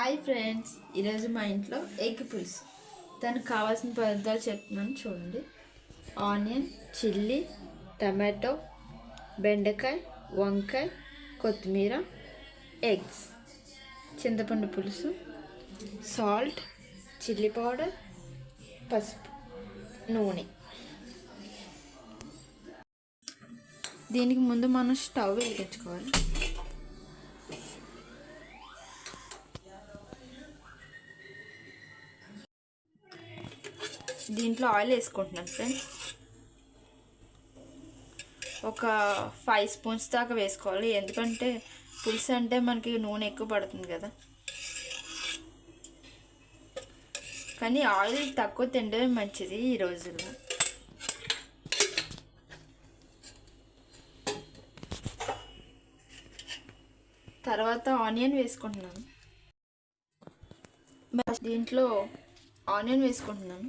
Hi friends ఈరోజు మా ఇంట్లో ఎగ్ పులుసు. దానికి కావాల్సిన పదార్థాలు చెప్తున్నాను చూడండి. ఆనియన్ చిల్లీ టమాటో బెండకాయ వంకాయ కొత్తిమీర ఎగ్స్. చింతపండు పులుసు సాల్ట్ చిల్లీ పౌడర్ పసుపు నూనె. దీనికి ముందు మనం స్టవ్ వెలిగించుకోవాలి. దీంట్లో ఆయిల్ వేసుకుంటున్నాను ఫ్రెండ్స్. ఒక ఫైవ్ స్పూన్స్ దాకా వేసుకోవాలి. ఎందుకంటే పులుసు అంటే మనకి నూనె ఎక్కువ పడుతుంది కదా. కానీ ఆయిల్ తక్కువ తినడమే మంచిది ఈ రోజుల్లో. తర్వాత ఆనియన్ వేసుకుంటున్నాను. దీంట్లో ఆనియన్ వేసుకుంటున్నాను.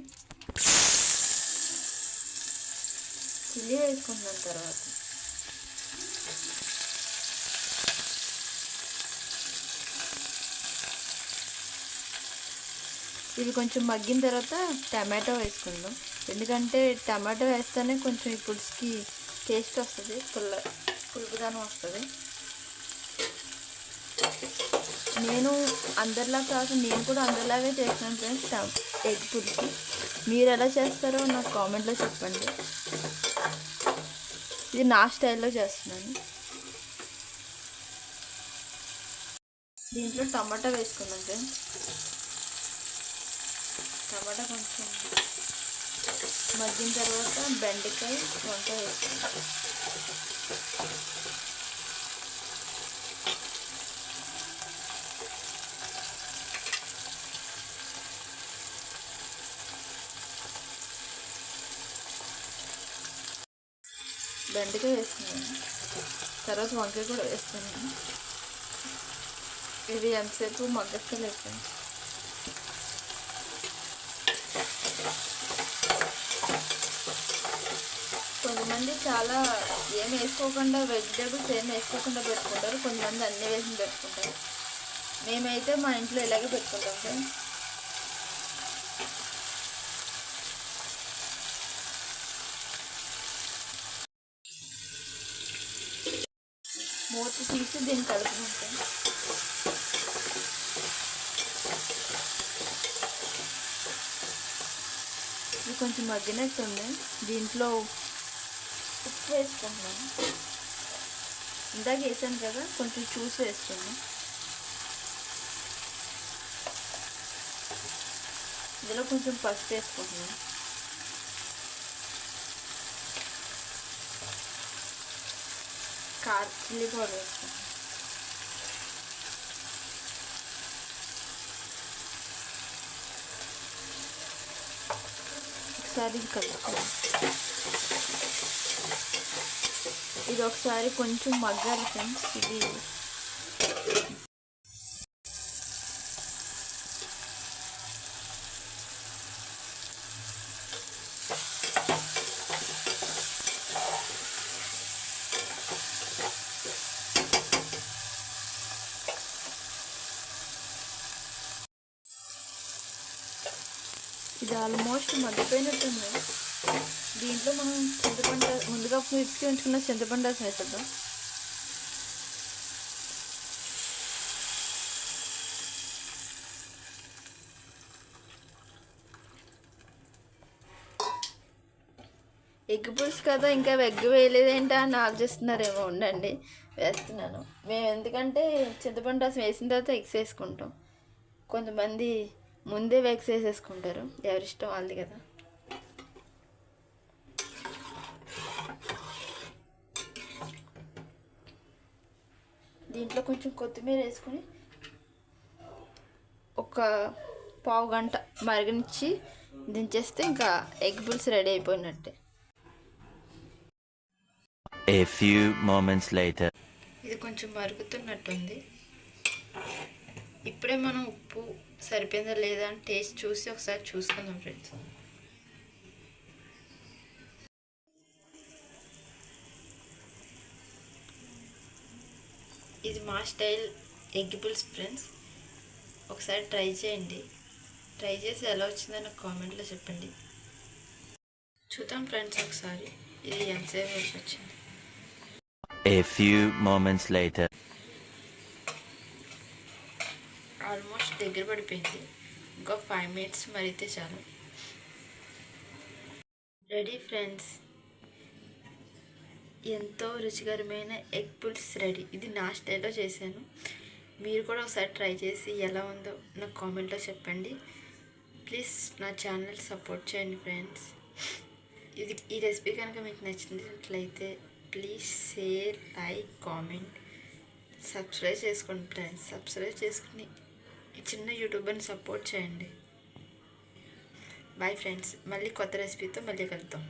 చిల్లీ వేసుకుంటున్నాను తర్వాత. ఇవి కొంచెం మగ్గిన తర్వాత టమాటో వేసుకుందాం. ఎందుకంటే టమాటో వేస్తేనే కొంచెం ఈ పులుసుకి టేస్ట్ వస్తుంది పుల్ల పులుపుదనం వస్తుంది. నేను అందరిలా కాదు నేను కూడా అందరిలాగే చేస్తున్నాను ఫ్రెండ్స్ ఎగ్ పులుసు. మీరు ఎలా చేస్తారో నాకు కామెంట్లో చెప్పండి. ఇది నా స్టైల్లో చేస్తున్నాను. దీంట్లో టమాటా వేసుకున్నాం ఫ్రెండ్స్. టమాటా కొంచెం మగ్గిన తర్వాత బెండకాయ వంకాయ వేసుకున్నాం బెండకాయ వేస్తున్నాను. తర్వాత వంకాయ కూడా వేస్తున్నాను. ఇది ఎంతసేపు మగ్గక్కలేదు ఫ్రెండ్స్ కొంతమంది చాలా ఏం వేసుకోకుండా వెజిటేబుల్స్ ఏం వేసుకోకుండా పెట్టుకుంటారు. కొంతమంది అన్నీ వేసి పెట్టుకుంటారు. మేమైతే మా ఇంట్లో ఇలాగే పెట్టుకుంటాం ఫ్రెండ్స్. మూత తీసి దీన్ని కలుపుకుంటాం ఇది కొంచెం మగ్గినట్టుంది. దీంట్లో ఉప్పు వేసుకుంటున్నాను ఇందాక వేసాను కదా కొంచెం చూసి వేస్తున్నాను ఇందులో కొంచెం పసుపు వేసుకుంటున్నాను కార్ చిల్లీ పౌడర్ వేసుకుంటాను ఒకసారి కలుపుకోవాలి ఇది ఒకసారి కొంచెం మగ్గాలి ఫ్రెండ్స్ ఇది ఇది ఆల్మోస్ట్ మగ్గిపోయినట్టుంది. దీంట్లో మనం చింతపండు ముందుగా మిర్చి ఉంచుకున్న చింతపండు రసం వేసేద్దాం. ఎగ్ పులుసు కదా ఇంకా ఎగ్ వేయలేదేంటా అని ఆలోచిస్తున్నారేమో ఉండండి వేస్తున్నాను. మేము ఎందుకంటే చింతపండు రసం వేసిన తర్వాత ఎగ్స్ వేసుకుంటాం. కొంతమంది ముందే వెక్స్ వేసేసుకుంటారు. ఎవరిష్టం వాళ్ళది కదా. దీంట్లో కొంచెం కొత్తిమీర వేసుకొని ఒక పావు గంట మరగనిచ్చి దించేస్తే ఇంకా ఎగ్ పులుసు రెడీ అయిపోయినట్టే. A few moments later. ఇది కొంచెం మరుగుతున్నట్టుంది. ఇప్పుడే మనం ఉప్పు సరిపోయిందా లేదా అని టేస్ట్ చూసి ఒకసారి చూసుకుందాం ఫ్రెండ్స్. ఇది మా స్టైల్ ఎగ్ పుల్స్ ఫ్రెండ్స్. ఒకసారి ట్రై చేయండి. ట్రై చేసి ఎలా వచ్చిందో నాకు కామెంట్లో చెప్పండి. చూద్దాం ఫ్రెండ్స్ ఒకసారి. ఇది ఎంతసేపు వేసి వచ్చింది? A few moments later. Almost దగ్గర పడిపోయింది. ఇంకా ఫైవ్ మినిట్స్ మరైతే చాలు. రెడీ ఫ్రెండ్స్ ఎంతో రుచికరమైన ఎగ్ పుల్స్ రెడీ ఇది నా స్టైల్లో చేశాను. మీరు కూడా ఒకసారి ట్రై చేసి ఎలా ఉందో నాకు కామెంట్లో చెప్పండి. ప్లీజ్ నా ఛానల్ సపోర్ట్ చేయండి ఫ్రెండ్స్ ఇది ఈ రెసిపీ కనుక మీకు నచ్చినట్లయితే please share like comment subscribe చేసుకోండి ఫ్రెండ్స్ సబ్స్క్రైబ్ చేసుకుని చిన్న యూట్యూబర్ని సపోర్ట్ చేయండి. బాయ్ ఫ్రెండ్స్ మళ్ళీ కొత్త రెసిపీతో మళ్ళీ కలుద్దాం.